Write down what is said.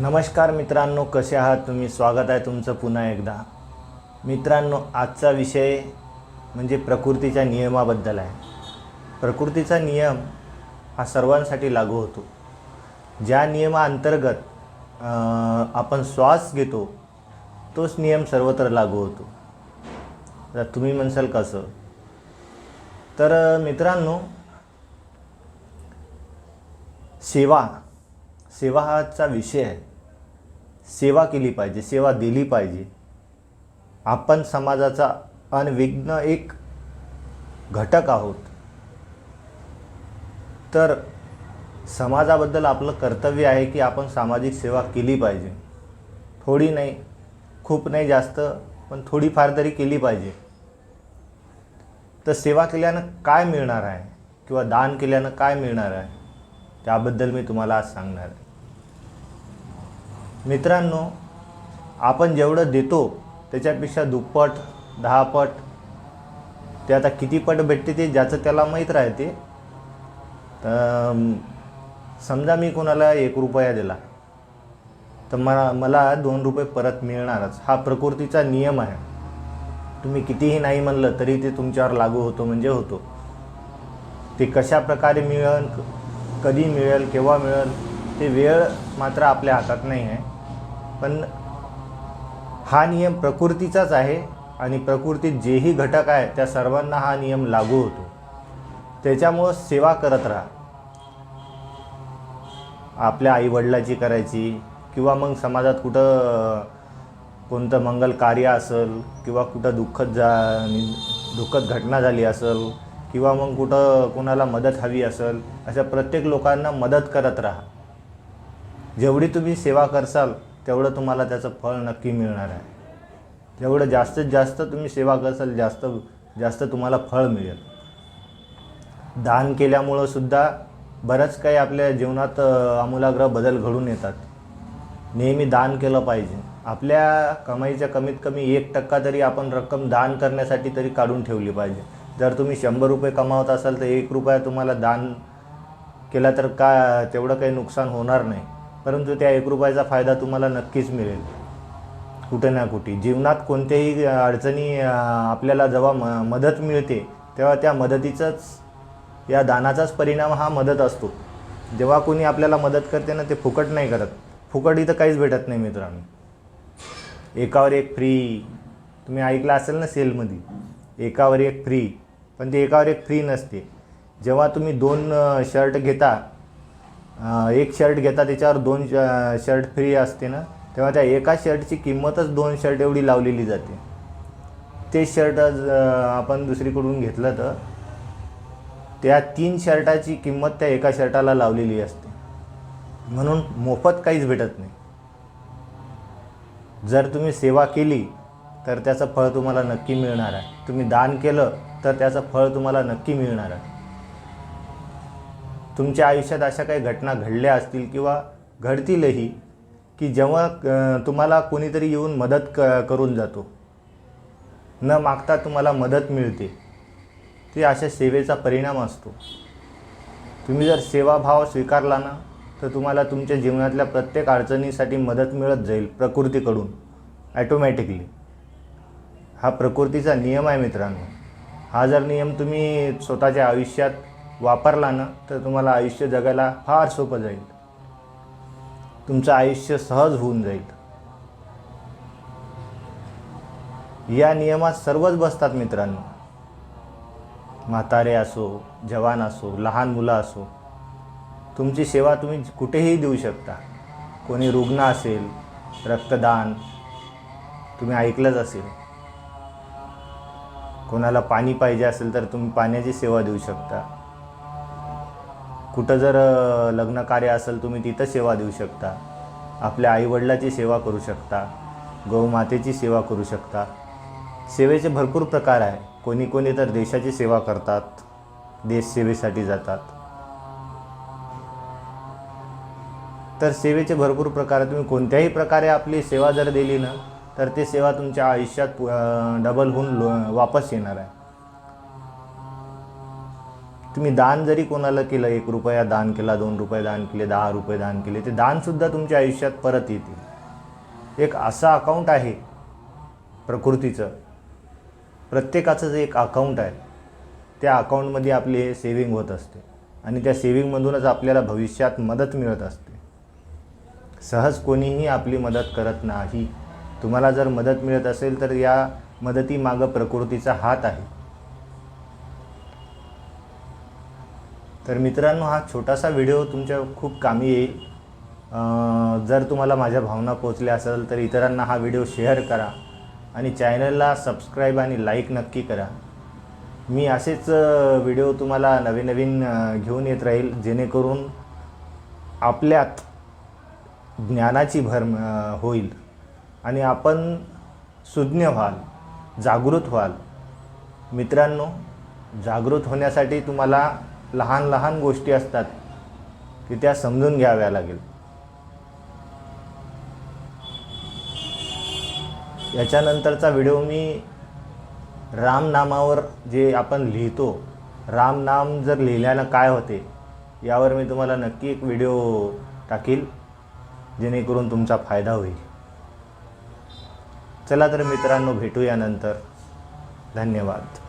नमस्कार मित्रांनो कसे आहात तुम्ही? स्वागत आहे तुमचं पुन्हा एकदा. मित्रांनो आजचा विषय म्हणजे प्रकृतीच्या नियमाबद्दल आहे. प्रकृतीचा नियम हा सर्वांसाठी लागू होतो. ज्या नियमाअंतर्गत आपण श्वास घेतो तोच नियम सर्वत्र लागू होतो. तर तुम्ही म्हणसाल कसं? तर मित्रांनो सेवा सेवा हाचा विषय आहे. सेवा केली पाहिजे सेवा दिली पाहिजे. आपण समाजाचा अनविघ्न एक घटक आहोत. तर समाजाबद्दल आपलं कर्तव्य आहे की आपण सामाजिक सेवा केली पाहिजे. थोडी नाही खूप नाही जास्त पण थोडीफार तरी केली पाहिजे. तर सेवा केल्यानं काय मिळणार आहे? किंवा दान केल्यानं काय मिळणार आहे? त्याबद्दल मी तुम्हाला आज सांगणार आहे. मित्रांनो आपण जेवढं देतो त्याच्यापेक्षा दुप्पट दहापट ते आता किती पट भेटते ते ज्याचं त्याला माहीत राहते. तर समजा मी कोणाला एक रुपया दिला तर मला मला दोन रुपये परत मिळणारच. हा प्रकृतीचा नियम आहे. तुम्ही कितीही नाही म्हणलं तरी ते तुमच्यावर लागू होतो म्हणजे होतो. ते कशा प्रकारे मिळण कधी मिळेल केव्हा मिळेल ते वेळ मात्र आपल्या हातात नाही आहे. पण हा नियम प्रकृतीचाच आहे आणि प्रकृतीत जेही घटक आहे त्या सर्वांना हा नियम लागू होतो. त्याच्यामुळं सेवा करत राहा. आपल्या आईवडिलाची करायची किंवा मग समाजात कुठं कोणतं मंगल कार्य असेल किंवा कुठं दुःखद जा दुःखद घटना झाली असेल किंवा मग कुठं कोणाला मदत हवी असेल अशा प्रत्येक लोकांना मदत करत राहा. जेवढी तुम्ही सेवा करसाल तेवढं तुम्हाला त्याचं फळ नक्की मिळणार आहे. जेवढं जास्तीत जास्त तुम्ही सेवा करसाल जास्त जास्त तुम्हाला फळ मिळेल. दान केल्यामुळं सुद्धा बरंच काही आपल्या जीवनात आमूलाग्र बदल घडून येतात. नेहमी दान केलं पाहिजे. आपल्या कमाईच्या कमीत कमी एक टक्का तरी आपण रक्कम दान करण्यासाठी तरी काढून ठेवली पाहिजे. जर तुम्ही शंभर रुपये कमावत असाल तर एक रुपया तुम्हाला दान केला तर का तेवढं काही नुकसान होणार नाही. परंतु त्या एक रुपयाचा फायदा तुम्हाला नक्कीच मिळेल. कुठे ना कुठे. जीवनात कोणत्याही अडचणी आपल्याला जेव्हा म मदत मिळते तेव्हा त्या मदतीचाच या दानाचाच परिणाम हा मदत असतो. जेव्हा कोणी आपल्याला मदत करते ना ते फुकट नाही करत. फुकट इथं काहीच भेटत नाही मित्रांनो. एकावर एक फ्री तुम्ही ऐकलं असेल ना सेलमध्ये? एकावर एक फ्री पण ते एकावर एक फ्री नसते. जेव्हा तुम्ही दोन शर्ट घेता एक शर्ट घेता त्याच्यावर दोन श- शर्ट फ्री असते ना तेव्हा त्या एका शर्टची किंमतच दोन शर्ट एवढी लावलेली जाते. ते शर्ट आपण दुसरीकडून घेतलं तर त्या तीन शर्टाची किंमत त्या एका शर्टाला लावलेली असते. म्हणून मोफत काहीच भेटत नाही. जर तुम्ही सेवा केली तर त्याचं फळ तुम्हाला नक्की मिळणार आहे. तुम्ही दान केलं तर त्याचं फळ तुम्हाला नक्की मिळणार आहे. तुमच्या आयुष्यात अशा काही घटना घडल्या असतील किंवा घडतीलही की जेव्हा तुम्हाला कोणीतरी येऊन मदत क करून जातो. न मागता तुम्हाला मदत मिळते. ते अशा सेवेचा परिणाम असतो. तुम्ही जर सेवाभाव स्वीकारला ना तर तुम्हाला तुमच्या जीवनातल्या प्रत्येक अडचणीसाठी मदत मिळत जाईल प्रकृतीकडून ॲटोमॅटिकली हा प्रकृतीचा नियम आहे मित्रांनो. हा जर नियम तुम्ही स्वतःच्या आयुष्यात वापरला ना तर तुम्हाला आयुष्य जगायला फार सोपं जाईल. तुमचं आयुष्य सहज होऊन जाईल. या नियमात सर्वच बसतात मित्रांनो. म्हातारे असो जवान असो लहान मुलं असो तुमची सेवा तुम्ही कुठेही देऊ शकता. कोणी रुग्ण असेल रक्तदान तुम्ही ऐकलंच असेल. कोणाला पाणी पाहिजे असेल तर तुम्ही पाण्याची सेवा देऊ शकता. कुठं जर लग्न कार्य असेल तुम्ही तिथं सेवा देऊ शकता. आपल्या आईवडिलाची सेवा करू शकता. गौमातेची सेवा करू शकता. सेवेचे भरपूर प्रकार आहे. कोणी कोणी तर देशाची सेवा करतात. देश सेवेसाठी जातात. तर सेवेचे भरपूर प्रकार आहे तुम्ही कोणत्याही प्रकारे आपली सेवा जर दिली ना तर ते सेवा तुमच्या आयुष्यात डबल होऊन लो- वापस येणार आहे. तुम्ही दान जरी कोणाला केलं एक रुपया दान केला दोन रुपये दान केले दहा रुपये दान केले ते दानसुद्धा तुमच्या आयुष्यात परत येतील. एक असं अकाउंट आहे प्रकृतीचं. प्रत्येकाचं जे एक अकाउंट आहे त्या अकाउंटमध्ये आपली सेविंग होत असते. आणि त्या सेविंगमधूनच आपल्याला भविष्यात मदत मिळत असते. सहज कोणीही आपली मदत करत नाही. तुम्हाला जर मदत मिळत असेल तर या मदतीमागं प्रकृतीचा हात आहे. तर मित्रांनो हा छोटासा व्हिडिओ तुमच्या खूप कामी येईल. जर तुम्हाला माझ्या भावना पोचल्या असेल तर इतरांना हा व्हिडिओ शेअर करा आणि चॅनलला सबस्क्राईब आणि लाईक नक्की करा. मी असेच व्हिडिओ तुम्हाला नवीन नवीन घेऊन येत राहील जेणेकरून आपल्यात ज्ञानाची भर होईल. आणि आपण सुज्ञ व्हाल जागृत व्हाल. मित्रांनो जागृत होण्यासाठी तुम्हाला लहान लहान गोष्टी असतात की त्या समजून घ्याव्या लागेल. याच्यानंतरचा व्हिडिओ मी रामनामावर जे आपण लिहितो रामनाम जर लिहिल्यानं काय होते यावर मी तुम्हाला नक्की एक व्हिडिओ टाकील जेणेकरून तुमचा फायदा होईल. चला तर मित्रांनो भेटूया नंतर. धन्यवाद.